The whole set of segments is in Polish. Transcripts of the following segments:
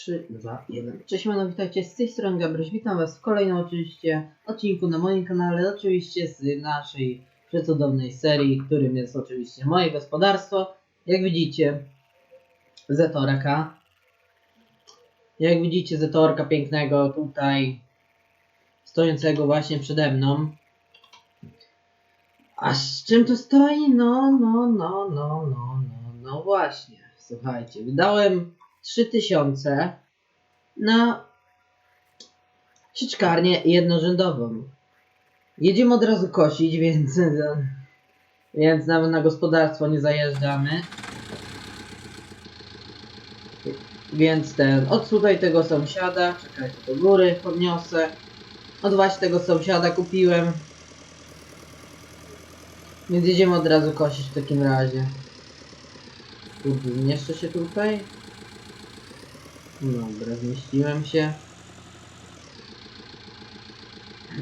3, 2, 1. Cześć, mano, witajcie z tej strony Gabryś. Witam was w kolejnym oczywiście odcinku na moim kanale, oczywiście z naszej przecudownej serii, którym jest oczywiście moje gospodarstwo. Jak widzicie, Zetorka. Jak widzicie, Zetorka pięknego tutaj, stojącego właśnie przede mną. A z czym to stoi? No, no, no, no, no, no, no właśnie. Słuchajcie, wydałem 3000 na sieczkarnię jednorzędową. Jedziemy od razu kosić, więc, więc nawet na gospodarstwo nie zajeżdżamy. Więc ten, od tutaj tego sąsiada, czekajcie do góry, podniosę. Od właśnie tego sąsiada kupiłem. Więc jedziemy od razu kosić w takim razie. Kurde, zmieszczę się tutaj? Dobra, zmieściłem się.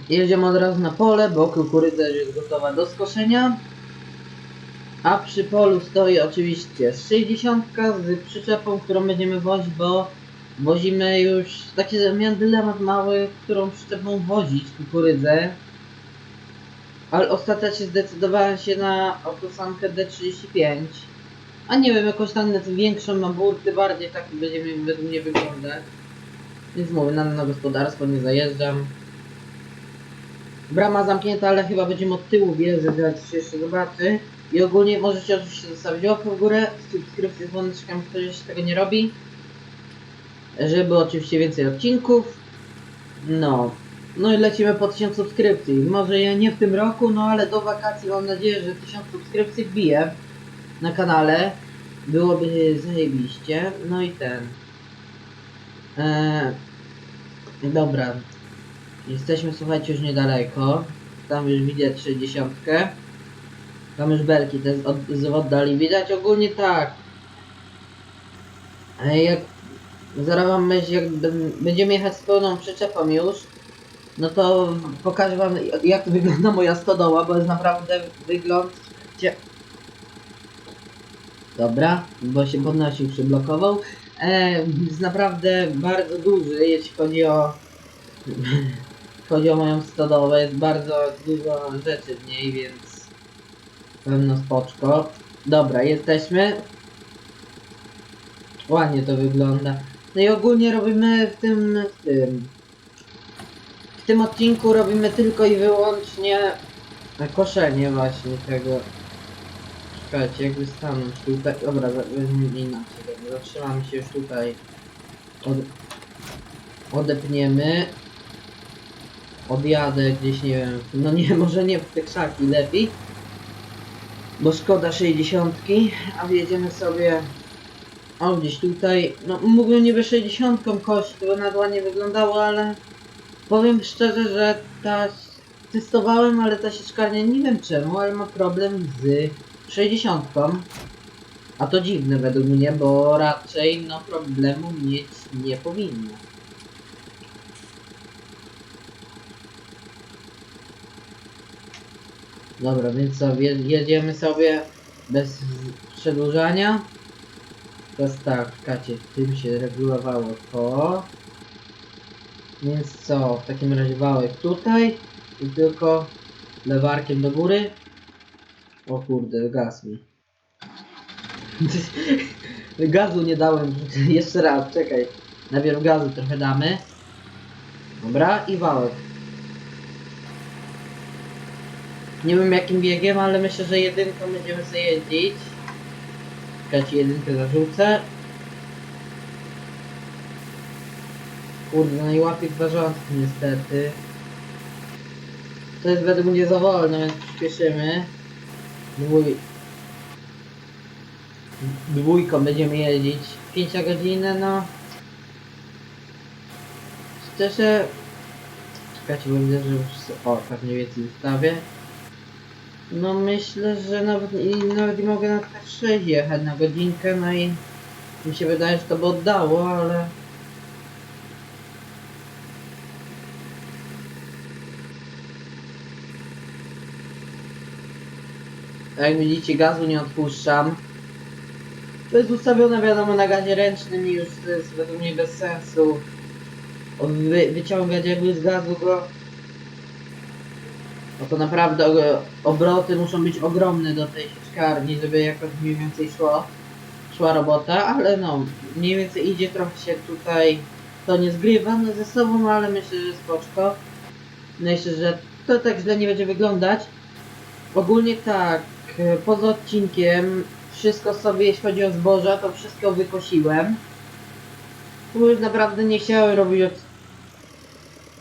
Jedziemy od razu na pole, bo kukurydza jest gotowa do skoszenia. A przy polu stoi oczywiście 60 z przyczepą, którą będziemy wozić, bo wozimy już, taki miałem dylemat mały, którą przyczepą wozić kukurydzę. Ale ostatecznie zdecydowałem się na autosankę D35. A nie wiem, jakoś tam większą na burty, bardziej taki będzie mi według mnie wyglądać. Więc mówię, na, na gospodarstwo nie zajeżdżam. Brama zamknięta, ale chyba będziemy od tyłu wjeżdżać, jak się jeszcze zobaczy. I ogólnie możecie oczywiście zostawić łapkę w górę, subskrypcję z dzwoneczkiem, kto jeszcze tego nie robi. Żeby oczywiście więcej odcinków. No. No i lecimy po 1000 subskrypcji. Może ja nie w tym roku, no ale do wakacji mam nadzieję, że 1000 subskrypcji wbiję na kanale. Byłoby zajebiście. No i ten. Eee, dobra. Jesteśmy, słuchajcie, już niedaleko. Tam już widać 60. Tam już belki te z, od, z oddali. Widać ogólnie tak. Eee, jak zaraz wam myśl, jak będziemy jechać z pełną przyczepą już, no to pokażę wam jak wygląda moja stodoła, bo jest naprawdę wygląd. Dobra, bo się podnosił, przyblokował. E, jest naprawdę bardzo duży, jeśli chodzi o chodzi o moją stodołę. Jest bardzo dużo rzeczy w niej, więc pewno spoczko. Dobra, jesteśmy. Ładnie to wygląda. No i ogólnie robimy w tym, w tym, w tym odcinku robimy tylko i wyłącznie koszenie właśnie tego. Czekajcie, jakby stanąć tutaj. Dobra, weźmiemy inaczej. Zatrzymamy się już tutaj. Od... Odepniemy. Odjadę gdzieś, nie wiem. No nie, może nie w te krzaki lepiej. Bo szkoda 60, a wjedziemy sobie. O, gdzieś tutaj. No mógłbym niby 60 kość, to na ładnie wyglądało, ale powiem szczerze, że ta testowałem, ale ta sieczkarnia nie wiem czemu, ale ma problem z 60. A to dziwne według mnie, bo raczej no problemu mieć nie powinno. Dobra, więc je- jedziemy sobie bez przedłużania. Teraz tak, czekajcie, tym się regulowało to. Więc co, w takim razie wałek tutaj i tylko lewarkiem do góry. O kurde, gaz mi. Gazu nie dałem. Jeszcze raz, czekaj. Najpierw gazu trochę damy. Dobra, i wałek. Nie wiem jakim biegiem, ale myślę, że jedynką będziemy sobie jeździć. Czekajcie, jedynkę zarzucę. Kurde, no i niestety. To jest według mnie za wolno, więc przyspieszymy. Dwój... Dwójką będziemy jeździć. 5 godzinę, no. Szczerze... Czekajcie, bo widzę, że już... O, pewnie więcej ustawię. No myślę, że nawet i nawet mogę na tak 6 jechać na godzinkę, no i mi się wydaje, że to by oddało, ale... Jak widzicie, gazu nie odpuszczam. To jest ustawione wiadomo na gazie ręcznym i już to jest według mnie bez sensu wy, wyciągać jakby z gazu go. No to naprawdę obroty muszą być ogromne do tej sieczkarni, żeby jakoś mniej więcej szło, szła robota, ale no mniej więcej idzie trochę się tutaj to nie zgrywa no, ze sobą, ale myślę, że spoczko. Myślę, że to tak źle nie będzie wyglądać. Ogólnie tak, poza odcinkiem wszystko sobie, jeśli chodzi o zboża, to wszystko wykosiłem. Bo już naprawdę nie chciałem robić od...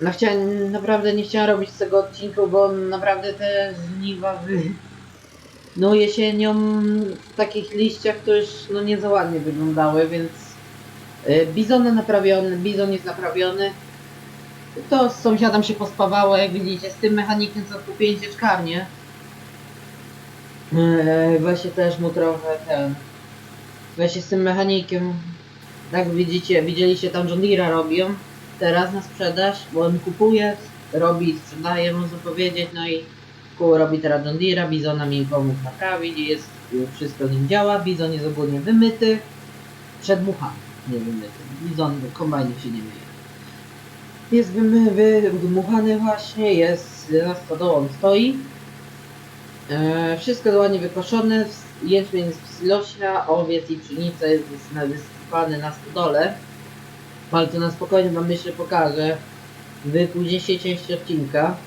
No chciałem, naprawdę nie chciałem robić z tego odcinku, bo naprawdę te żniwa wy... No jesienią w takich liściach to już no nie za ładnie wyglądały, więc y, bizon naprawiony, bizon jest naprawiony. To z sąsiadem się pospawało, jak widzicie, z tym mechanikiem co kupiłem sieczkarnię. Eee, Właśnie też mu trochę ten. Właśnie z tym mechanikiem. Tak widzicie, widzieliście tam John Deere'a robią. Teraz na sprzedaż, bo on kupuje, robi, sprzedaje, można powiedzieć, no i kół robi teraz John Deere'a, Bizona mi pomógł naprawić jest, wszystko nim działa, Bizon jest ogólnie wymyty, przedmuchany, nie wymyty. Bizon do kombajnu się nie myje. Jest wymy, właśnie, jest na stodołą stoi. E, wszystko ładnie wykoszone, jęczmień jest w silosia, owiec i pszenica jest wysypany na stodole. To na spokojnie wam myślę pokażę w późniejszej części odcinka.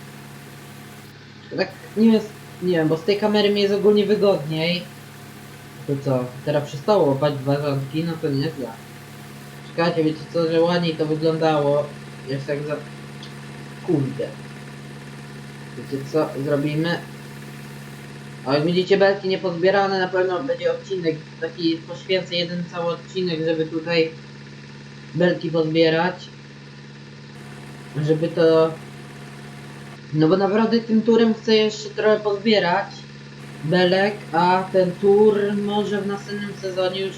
Tak, nie wiem, nie wiem, bo z tej kamery mi jest ogólnie wygodniej. To co, teraz przestało łapać dwa rządki, no to nie źle. Czekajcie, wiecie co, że ładniej to wyglądało. Jeszcze jak za... Kurde. Wiecie co, zrobimy? A jak widzicie belki niepozbierane, na pewno będzie odcinek, taki poświęcę jeden cały odcinek, żeby tutaj belki pozbierać. Żeby to... No bo naprawdę tym turem chcę jeszcze trochę pozbierać belek, a ten tur może w następnym sezonie już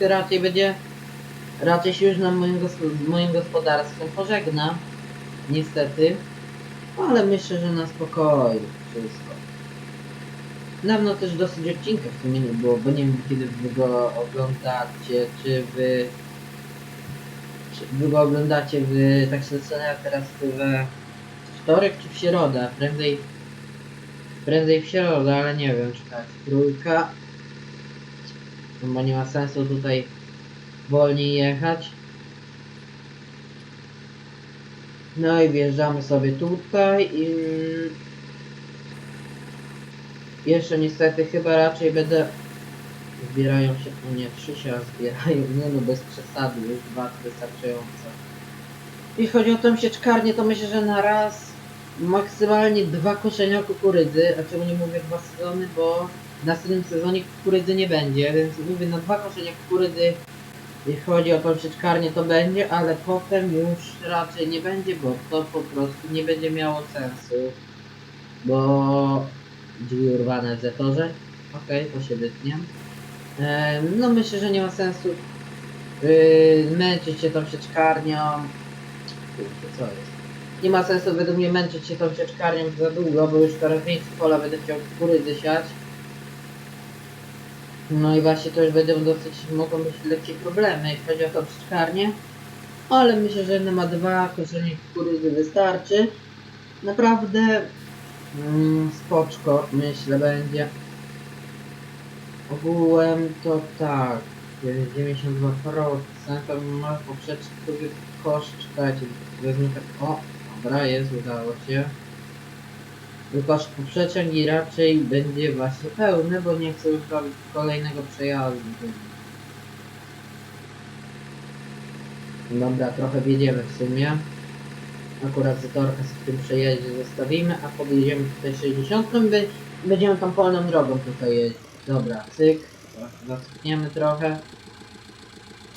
raczej będzie raczej się już na moim, z moim gospodarstwem pożegna. Niestety. Ale myślę, że na spokojnie wszystko. Dawno też dosyć odcinka w sumie nie było, bo nie wiem kiedy wy go oglądacie, czy wy... Czy wy go oglądacie w... tak się zastanawiam teraz we wtorek czy w środę, prędzej... Prędzej w środę, ale nie wiem, czy tak, trójka... Bo nie ma sensu tutaj wolniej jechać. No i wjeżdżamy sobie tutaj i... Jeszcze niestety chyba raczej będę... Zbierają się, no nie, trzy się zbierają, nie no bez przesady, już dwa wystarczająco. Jeśli chodzi o tą sieczkarnię, to myślę, że na raz maksymalnie dwa koszenia kukurydzy, a czemu nie mówię dwa sezony, bo w następnym sezonie kukurydzy nie będzie, więc mówię na dwa koszenia kukurydzy jeśli chodzi o tą sieczkarnię to będzie, ale potem już raczej nie będzie, bo to po prostu nie będzie miało sensu. Bo drzwi urwane w zetorze. Okej, to się wytnie. Em, no myślę, że nie ma sensu yy, męczyć się tą sieczkarnią. Kurczę, co jest? Nie ma sensu według mnie męczyć się tą sieczkarnią za długo, bo już coraz więcej pola będę chciał kukurydzy siać. No i właśnie to już będą dosyć, mogą być lekkie problemy, jeśli chodzi o tą sieczkarnię. Ale myślę, że na ma dwa koszenie kukurydzy wystarczy. Naprawdę mm, spoczko, myślę, będzie. Ogółem to tak, 92% to ma poprzeczny koszt, czekajcie, tak, o, dobra, jest, udało się. Koszt poprzeczek i raczej będzie właśnie pełny, bo nie chcę już robić kolejnego przejazdu. Dobra, trochę wjedziemy w sumie. Akurat sobie w tym przejeździe zostawimy, a podjedziemy tutaj 60 i będziemy tą polną drogą tutaj jeździć. Dobra, cyk, zasypniemy trochę.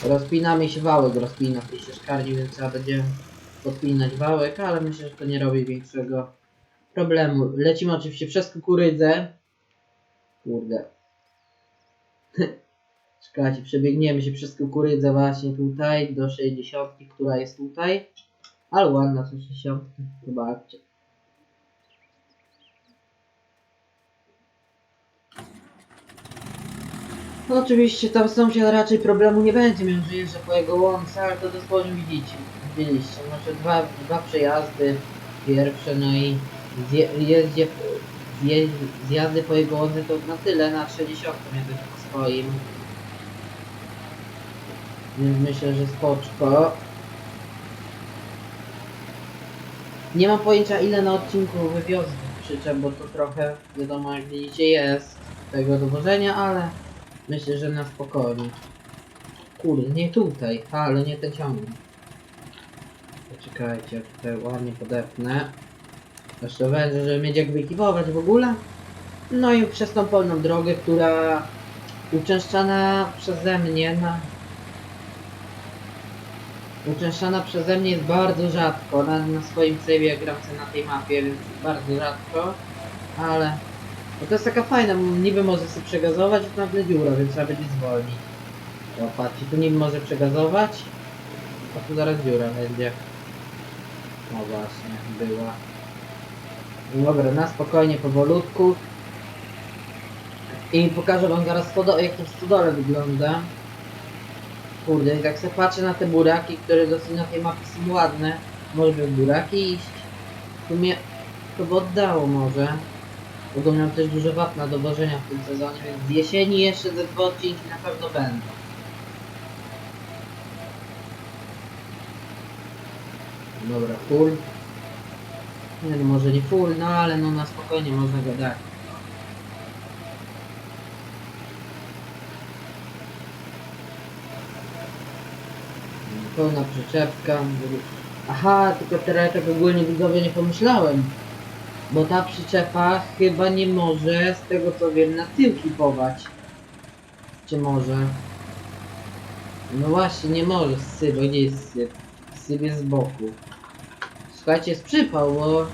Rozpinamy się wałek, rozpina w tej ścieżkarni, więc trzeba będzie podpinać wałek, ale myślę, że to nie robi większego problemu. Lecimy oczywiście przez kukurydzę. Kurde. Czekajcie, przebiegniemy się przez kukurydzę właśnie tutaj do 60, która jest tutaj. Ale ładna 60, zobaczcie. No oczywiście tam sąsiad raczej problemu nie będzie miał, że jeżdżę po jego łące, ale to dosłownie widzicie. Widzieliście, znaczy dwa, dwa przejazdy, pierwsze, no i jeździe, zje, zjazdy po jego łące to na tyle, na 60 jakby po swoim. Więc myślę, że spoczko. Nie mam pojęcia ile na odcinku wywiozę tych przyczep, bo to trochę wiadomo jak widzicie jest tego dowożenia, ale myślę, że na spokojnie. Kurde, nie tutaj, ale nie ten ciągnik. Poczekajcie, tutaj ładnie podepnę. Jeszcze wężę, żeby mieć jak wyekipować w ogóle. No i przez tą polną drogę, która uczęszczana przeze mnie na uczęszczana przeze mnie jest bardzo rzadko. Na, na swoim save'ie gram sobie na tej mapie, więc bardzo rzadko. Ale no to jest taka fajna, niby może sobie przegazować, to nagle dziura, więc trzeba będzie zwolnić. O, tu niby może przegazować, a tu zaraz dziura będzie. O właśnie, była. Dobra, na spokojnie, powolutku. I pokażę wam zaraz stodo jak to w stodole wygląda. Kurde, jak sobie patrzę na te buraki, które dosyć na tej mapie są ładne, może by w buraki iść. Tu mnie to by oddało może. Bo miał też dużo wapna do wożenia w tym sezonie, więc z jesieni jeszcze ze dwa odcinki na pewno będą. Dobra, full. Nie no, może nie full, no ale no na spokojnie można go dać. Pełna przyczepka. Aha, tylko teraz tak ogólnie widzowie nie pomyślałem. Bo ta przyczepa chyba nie może, z tego co wiem, na tył kipować. Czy może? No właśnie, nie może syp, gdzie jest syp? Syp jest z boku. Słuchajcie, jest przypał, bo...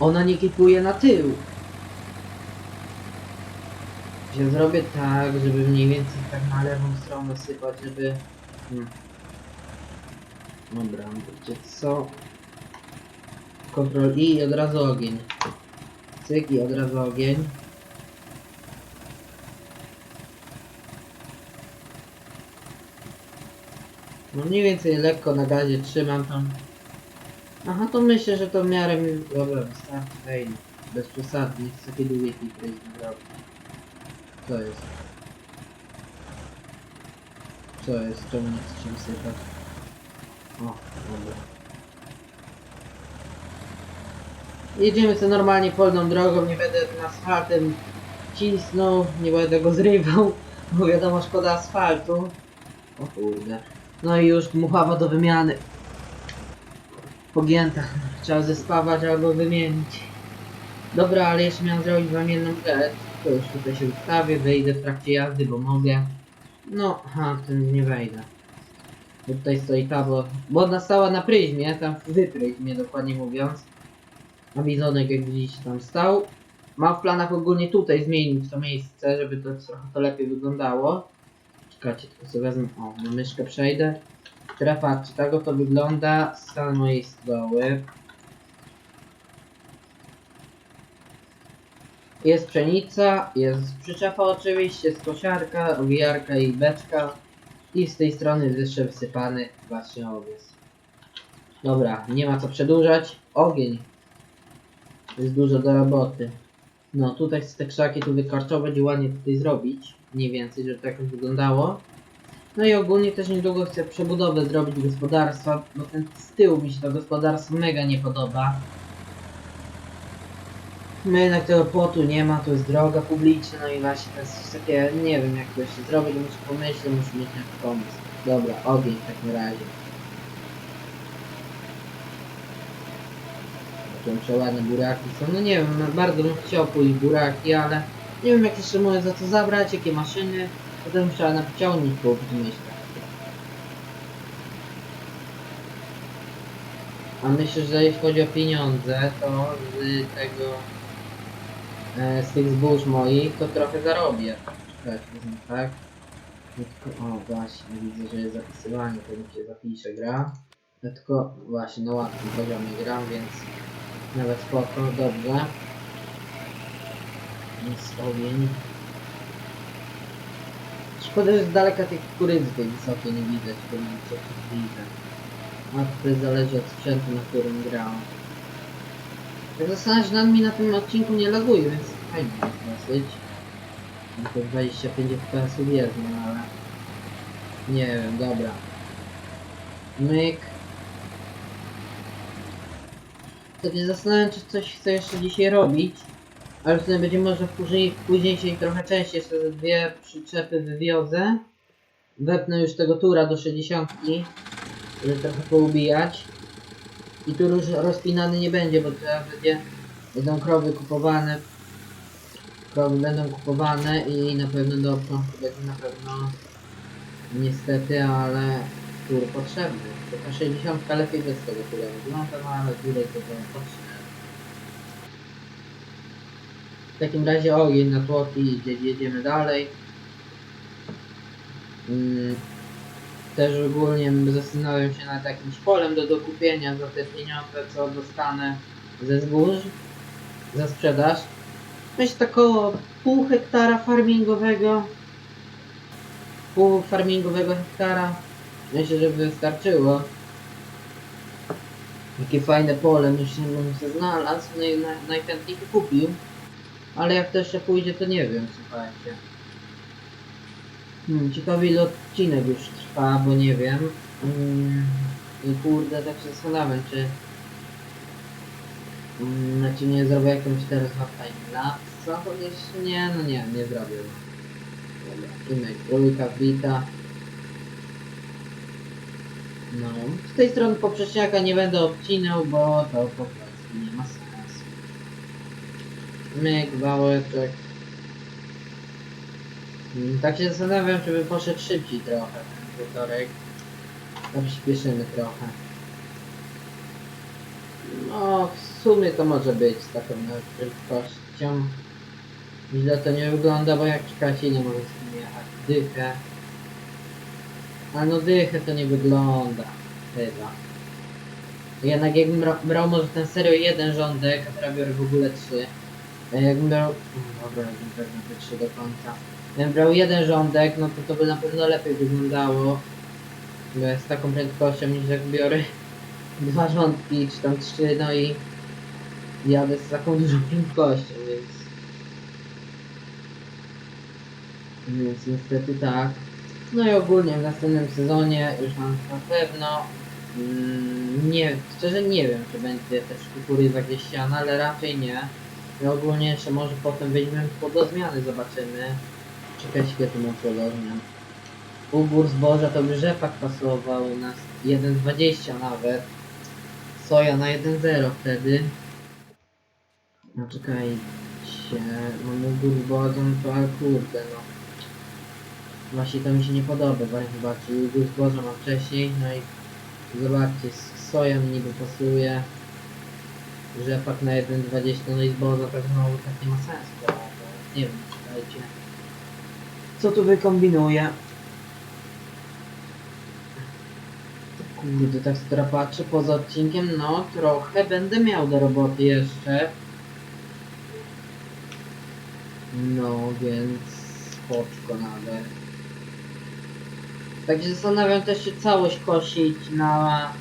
Ona nie kipuje na tył. Że zrobię tak, żeby mniej więcej tak na lewą stronę sypać, żeby... Hmm. Dobra, wiecie co? Ctrl I i od razu ogień. Cyk i od razu ogień. No mniej więcej lekko na gazie trzymam tam. Aha, to myślę, że to w miarę mi... Dobra, wystarczy, wejdę. Bez przesady, nic takie długie klipy nie robię. Co jest? Co jest? Czemu nie chcę czym sypać? O, dobra. Jedziemy sobie normalnie polną drogą, nie będę tym asfaltem cisnął, nie będę go zrywał, bo wiadomo szkoda asfaltu. O kurde. No i już muchawa do wymiany. Pogięta. Trzeba zespawać albo wymienić. Dobra, ale jeszcze miałem zrobić wam jedną rzecz. To już tutaj się ustawię, wyjdę w trakcie jazdy, bo mogę. No, aha, ten nie wejdę. Bo tutaj stoi tablo. Bo ona stała na pryzmie, tam w pryzmie dokładnie mówiąc. A bizonek jak widzicie tam stał. Mam w planach ogólnie tutaj zmienić to miejsce, żeby to trochę to lepiej wyglądało. Czekajcie, tylko sobie wezmę, o, na myszkę przejdę. Teraz patrzcie, tak oto wygląda stan mojej stoły. Jest pszenica, jest przyczepa oczywiście, jest kosiarka, owijarka i beczka. I z tej strony jest jeszcze wysypany właśnie owiec. Dobra, nie ma co przedłużać. Ogień. Jest dużo do roboty. No tutaj te krzaki tu wykarczować i ładnie tutaj zrobić. Mniej więcej, żeby jakoś wyglądało. No i ogólnie też niedługo chcę przebudowę zrobić gospodarstwa, bo ten z tyłu mi się to gospodarstwo mega nie podoba. No jednak tego płotu nie ma, to jest droga publiczna, no i właśnie to jest takie, nie wiem jak to jeszcze zrobić, muszę pomyśleć, muszę mieć jakiś pomysł. Dobra, ogień w takim razie. Takie ładne buraki są, no nie wiem, bardzo bym chciał pójść buraki, ale nie wiem jak jeszcze mogę za to zabrać, jakie maszyny, potem trzeba na ciągnik kupić, myślę. A myślę, że jeśli chodzi o pieniądze, to z tego, e, z tych zbóż moich, to trochę zarobię. Wezmę tak. No Tylko, o właśnie, widzę, że jest zapisywanie, to mi się zapisze gra. Ja tylko właśnie na łatwym poziomie gram, więc nawet spoko, dobrze. Jest ogień. Szkoda, że z daleka tej kukurydzy tej wysokiej nie widać, bo nie widzę. A to zależy od sprzętu, na którym grałem. Tak zastanawiam się, nad mi na tym odcinku nie laguje, więc fajnie jest dosyć. Tylko 25 fps jest, no ale... Nie wiem, dobra. Myk. Tak się zastanawiam, czy coś chcę jeszcze dzisiaj robić. Ale w sumie będzie może później, w późniejszej trochę częściej jeszcze te dwie przyczepy wywiozę. Wepnę już tego tura do 60, żeby trochę poubijać. I tu już rozpinany nie będzie, bo trzeba będzie, będą krowy kupowane. Krowy będą kupowane i na pewno do obciążki będzie na pewno niestety, ale tur potrzebny. Ta 60 lepiej bez tego tura wygląda, no ale turek to będzie potrzebny. W takim razie ogień na tłoki jedziemy dalej. Mm, Też ogólnie zastanawiam się nad jakimś polem do dokupienia za te pieniądze, co dostanę ze zbóż za sprzedaż. Myślę około pół hektara farmingowego. Pół farmingowego hektara. Myślę, że by wystarczyło. Jakie fajne pole, myślę, że bym się znalazł, no i naj, najchętniej kupił. Ale jak to jeszcze pójdzie, to nie wiem, słuchajcie. Hmm, ciekawy ile odcinek już trwa, bo nie wiem. Mm, I kurde, tak się zastanawiam, czy... Mm, znaczy nie zrobię jakąś teraz timelapsa, chociaż nie, no nie, nie zrobię. Dobra, Imek, trójka, wbita. No, z tej strony poprzeczniaka nie będę obcinał, bo to po prostu nie ma sensu. Myk, wałeczek. Mm, Tak się zastanawiam, czy by poszedł szybciej trochę półtorek. To przyspieszymy trochę. No, w sumie to może być z taką prędkością. Źle to nie wygląda, bo jak czekacie nie może z tym jechać. Dychę. A no dychę to nie wygląda. Chyba. Jednak jakbym bra brał może ten serio jeden rządek, a teraz biorę w ogóle trzy. A jakbym brał... Dobra, jakbym pewnie trzy do końca. Jakbym brał jeden rządek, no to to by na pewno lepiej wyglądało. Z taką prędkością niż jak biorę dwa rządki, czy tam trzy, no i jadę z taką dużą prędkością, więc... Więc niestety tak. No i ogólnie w następnym sezonie już mam na pewno mm, nie, szczerze nie wiem czy będzie też kukurydza gdzieś siana, ale raczej nie. I ogólnie jeszcze może potem weźmiemy po do zmiany, zobaczymy. Czekaj, świetny mam podozmian. Ubór zboża to by rzepak pasował na 1,20 nawet. Soja na 1,0 wtedy. No czekajcie, mam ubór zboża, no to ale kurde no. Właśnie to mi się nie podoba, bo zobaczcie, ubór zboża mam wcześniej, no i zobaczcie, soja mi niby pasuje. Rzepak na 1,20 no i zboża tak znowu tak nie ma sensu, to nie wiem, czekajcie. Co tu wykombinuję? Kurde, tak patrzę poza odcinkiem, no trochę będę miał do roboty jeszcze. No, więc spoczko nawet. Tak się zastanawiam też, czy całość kosić na,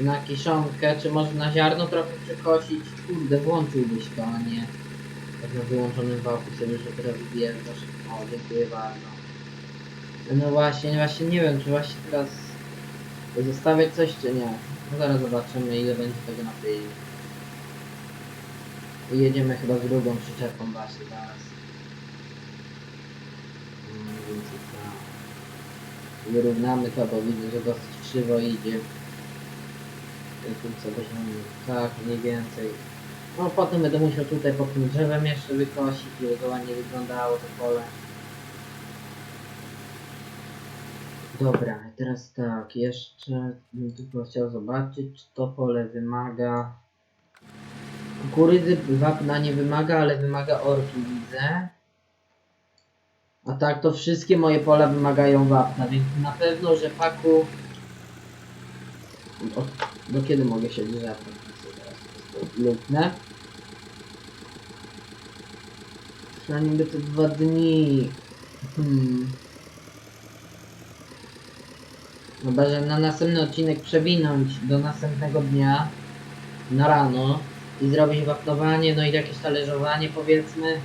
na kiszonkę, czy może na ziarno trochę przekosić. Kurde, włączyłbyś to, a nie tak na wyłączonym wałku sobie, że teraz wjeżdżasz. O, dziękuję bardzo. No właśnie, właśnie nie wiem, czy właśnie teraz zostawiać coś, czy nie. No zaraz zobaczymy, ile będzie tego na tej. I jedziemy chyba z drugą przyczepą właśnie zaraz. Mm. Wyrównamy to, bo widzę, że dosyć krzywo idzie. Tu co weźmiemy, tak, mniej więcej. No potem będę musiał tutaj pod tym drzewem jeszcze wykosić, żeby to ładnie wyglądało to pole. Dobra, teraz tak, jeszcze tylko chciał zobaczyć, czy to pole wymaga... Kukurydzy wapna nie wymaga, ale wymaga orki, widzę. A tak, to wszystkie moje pola wymagają wapna, więc na pewno rzepaku... O, do kiedy mogę się rzepać? Lubne. Na niby to dwa dni. Hmm. Chyba, że na następny odcinek przewinąć do następnego dnia na rano i zrobić wapnowanie, no i jakieś talerzowanie powiedzmy.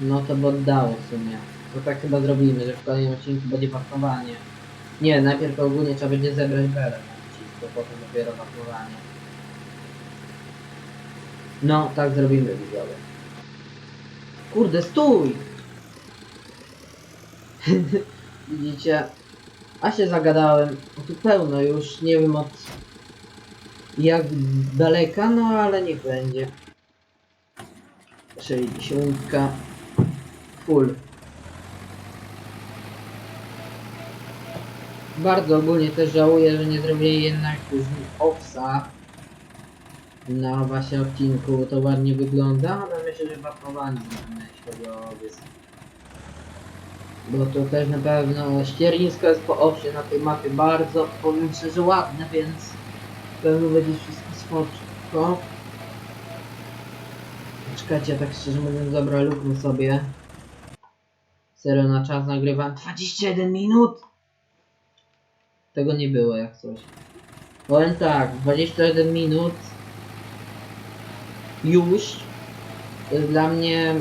No to by oddało w sumie. To tak chyba zrobimy, że w kolejnym odcinku będzie wapnowanie. Nie, najpierw ogólnie trzeba będzie zebrać berę na odcinku, potem dopiero wapnowanie. No, tak zrobimy widzowie. Kurde, stój! Widzicie? A się zagadałem. O, Tu pełno już, nie wiem od jak daleka, no ale niech będzie. 60 full. Bardzo ogólnie też żałuję, że nie zrobię jednak z owsa na właśnie odcinku. To ładnie wygląda, ale myślę, że zrobimy, jeśli chodzi o owiec. Bo to też na pewno ściernisko jest po owsie na tej mapie bardzo, powiem szczerze, ładne, więc pewno będzie wszystko spoczko. Czekajcie, ja tak szczerze mówiąc, dobra, lubmy sobie. Serio na czas nagrywam 21 minut! Tego nie było jak coś. Powiem tak, 21 minut już jest dla mnie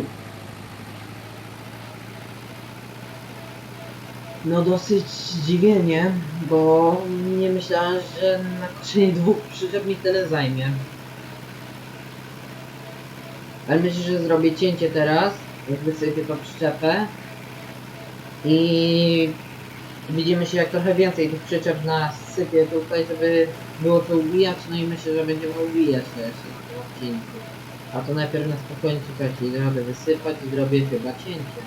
no dosyć zdziwienie, bo nie myślałem, że na koszenie dwóch przyczep mi tyle zajmie. Ale myślę, że zrobię cięcie teraz, jak wysypię tą przyczepę i widzimy się jak trochę więcej tych przyczep nasypię tutaj, żeby było co ubijać, no i myślę, że będziemy ubijać na tym A to najpierw na spokojnie czekajcie, ile radę wysypać i zrobię chyba cięcie.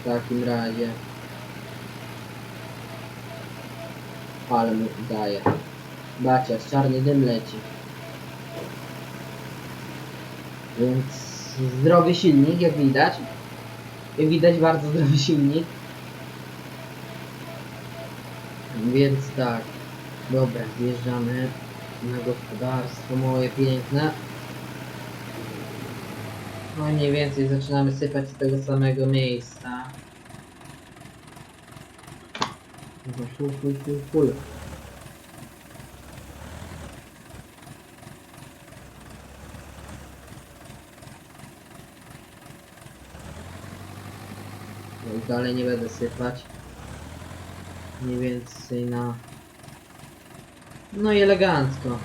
W takim razie. Ale mu daje. Bacias, czarny dym leci. Więc zdrowy silnik, jak widać. Jak widać bardzo zdrowy silnik. Więc tak. Dobra, zjeżdżamy na gospodarstwo moje piękne. No i mniej więcej zaczynamy sypać z tego samego miejsca. No i dalej nie będę sypać. Mniej więcej na... No i elegancko.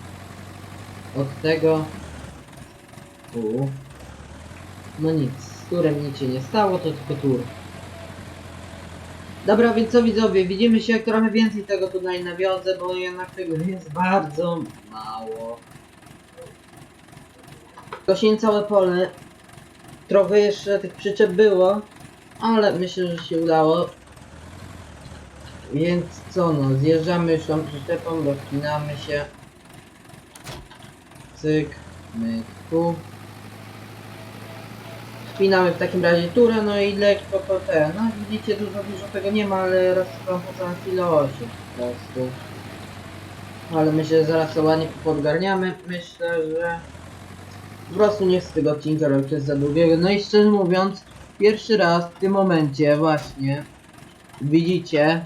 Od tego... U. No nic, z turem nic się nie stało, to tylko tur. Dobra, więc co widzowie, widzimy się jak trochę więcej tego tutaj nawiozę, bo jednak tego jest bardzo mało. Kosiłem całe pole. Trochę jeszcze tych przyczep było, ale myślę, że się udało. Więc co no, zjeżdżamy już tą przyczepą, rozpinamy się. Cyk, my tu. Spinamy w takim razie turę, no i lekko to te. No widzicie, dużo, dużo tego nie ma, ale rozsypam po całym kilosie po prostu. Ale myślę, że zaraz to ładnie podgarniamy. Myślę, że po prostu nie chcę tego odcinka robić przez za długiego. No i szczerze mówiąc, pierwszy raz w tym momencie właśnie widzicie,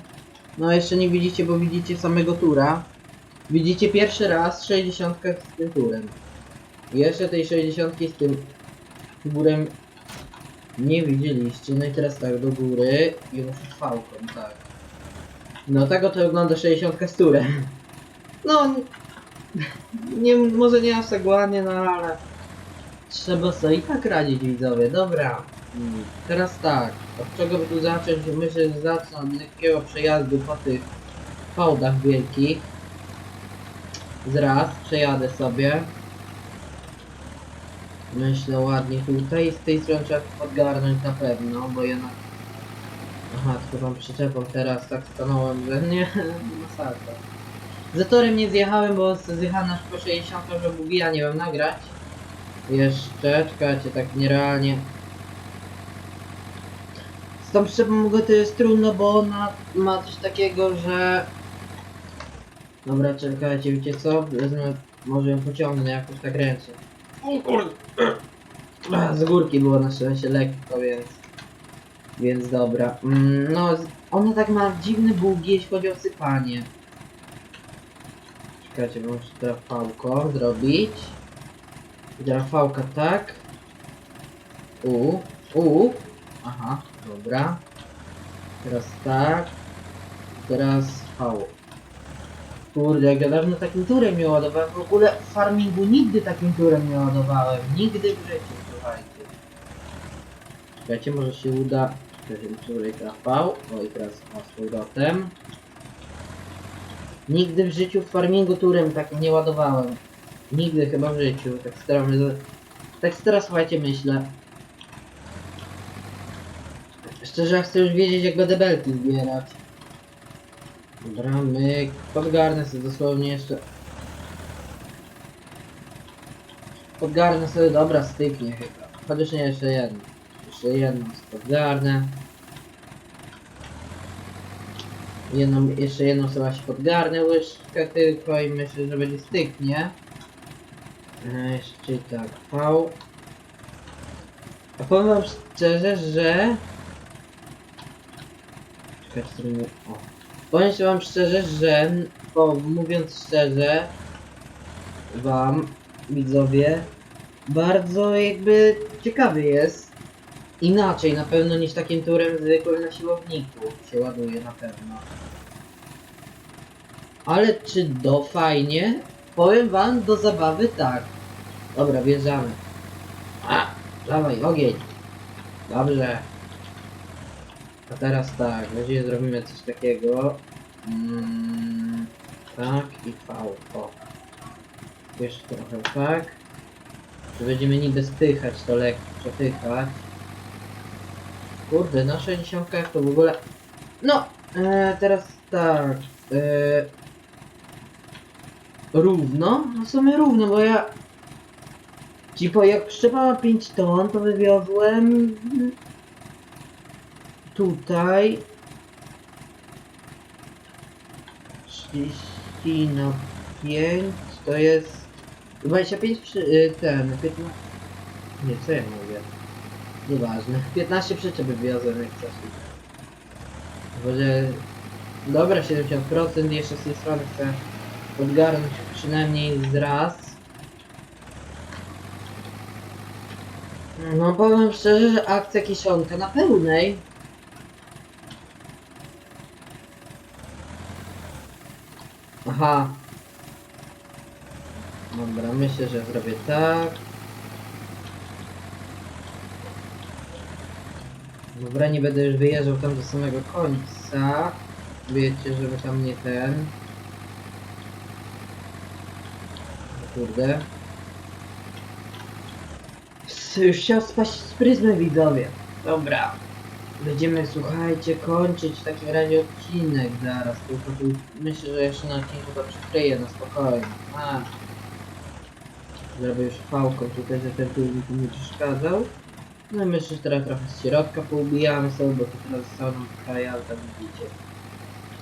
no jeszcze nie widzicie, bo widzicie samego tura. Widzicie pierwszy raz 60 z tym turem. Jeszcze tej 60 z tym górem nie widzieliście. No i teraz tak, do góry i muszę fałką, tak. No tak oto wygląda 60 z turem. No, nie, może nie aż tak ładnie, no ale trzeba sobie i tak radzić widzowie, dobra. Teraz tak, od czego by tu zacząć? Myślę, że zacznę od lekkiego przejazdu po tych fałdach wielkich. Zraz przejadę sobie. Myślę ładnie tutaj, z tej strony trzeba podgarnąć na pewno, bo jednak... Aha, tylko wam przyczepą teraz tak stanąłem, że nie, masakra. Zatorem nie zjechałem, bo zjechałem na szybko 60, że bugija nie wiem nagrać. Jeszcze, czekajcie, tak nierealnie. Z tą przyczepą mogę to jest trudno, bo ona ma coś takiego, że... Dobra, czekajcie, wiecie co? Wezmę, może ją pociągnę jakoś tak ręcznie. O kurde! Ach, Z górki było na szczęście lekko, więc... Więc dobra. Mm, no, ona tak ma dziwny bugi, jeśli chodzi o sypanie. Czekajcie, bo muszę teraz fałko zrobić. I teraz fałka tak. U, u. Aha, dobra. Teraz tak. Teraz V. Kurde, jak ja dawno takim turem nie ładowałem. W ogóle w farmingu nigdy takim turem nie ładowałem. Nigdy w życiu, słuchajcie. Czekajcie, może się uda. Czekajcie, teraz V. O i teraz O z powrotem. Nigdy w życiu w farmingu turem tak nie ładowałem. Nigdy chyba w życiu. Tak teraz, tak teraz słuchajcie, myślę. Szczerze chcę już wiedzieć jak będę belki zbierać. Dobra, myk. Podgarnę sobie dosłownie jeszcze. Podgarnę sobie, dobra, styknie chyba. Chociaż nie, jeszcze jedno. Jeszcze jedną sobie podgarnę. Jedną, jeszcze jedną sobie się podgarnę łyżkę tylko i myślę, że będzie styknie. E, Jeszcze tak, V. A powiem wam szczerze, że... Zrobimy... O. Powiem wam szczerze, że... Bo mówiąc szczerze... Wam, widzowie... Bardzo jakby ciekawy jest. Inaczej na pewno niż takim turem zwykłym na siłowniku się ładuje na pewno. Ale czy do fajnie? Powiem wam, do zabawy tak. Dobra, wjeżdżamy. A, dawaj, ogień. Dobrze. A teraz tak, będzie zrobimy coś takiego. Mm, tak i V. O. Jeszcze trochę tak. Że będziemy niby spychać to lekko, przepychać. Kurde, na 60 jak to w ogóle... No, e, teraz tak. E, równo? No w sumie równo, bo ja... Ci po jak przyczepała 5 ton, to wywiozłem... Tutaj... 30 na 5 to jest... 25 przy... y, ten... 15... Nie, co ja mówię? Nieważne. 15 przyczep wywiozłem jak coś. Może... Dobra, 70% jeszcze z tej strony chcę odgarnąć przynajmniej z raz. No powiem szczerze, że akcja kiszonka na pełnej. Aha. Dobra, myślę, że zrobię tak. Dobra, nie będę już wyjeżdżał tam do samego końca. Wiecie, żeby tam nie ten. Kurde. Już chciał spaść z pryzmy widzowie. Dobra. Będziemy, słuchajcie, kończyć w takim razie odcinek zaraz. Tylko tu myślę, że jeszcze na odcinku to przykryję na spokojnie. A. Zrobię już fałką tutaj, że ten tu nie przeszkadzał. No i myślę, że teraz trochę z środka poubijamy sobie, bo tu teraz nam taka jazda, widzicie.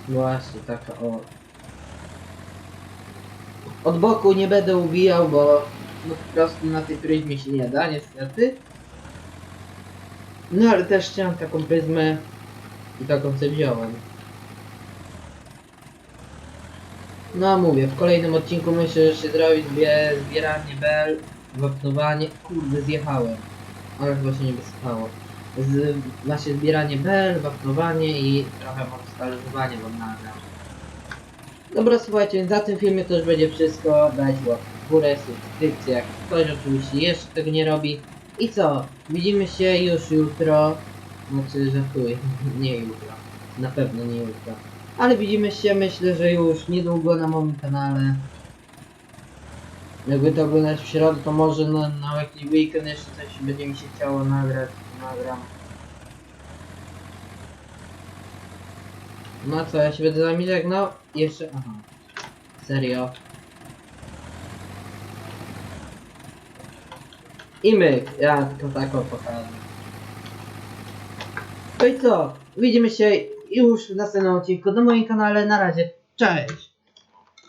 Właśnie, taka o. Od boku nie będę ubijał, bo no po prostu na tej pryzmie się nie da, niestety. No ale też chciałem taką pryzmę i taką sobie wziąłem. No a mówię, w kolejnym odcinku myślę, że się zrobi zbie zbieranie bel, wapnowanie. Kurde, zjechałem. Ale chyba się nie wysypało. Z, właśnie zbieranie bel, wapnowanie i trochę może staryzowanie wam nagram. Dobra, słuchajcie, za tym filmie to już będzie wszystko. Dajcie łapkę w górę, subskrypcję, jak ktoś oczywiście jeszcze tego nie robi. I co? Widzimy się już jutro. Znaczy, żartuję, nie jutro. Na pewno nie jutro. Ale widzimy się, myślę, że już niedługo na moim kanale. Jakby to oglądać w środę, to może na, na jakiś weekend jeszcze coś będzie mi się chciało nagrać, nagram. No co, ja się będę z wami żegnał? Jeszcze, aha. Serio. I myk, ja tylko taką pokażę. No i co? Widzimy się już w następnym odcinku na moim kanale. Na razie, cześć!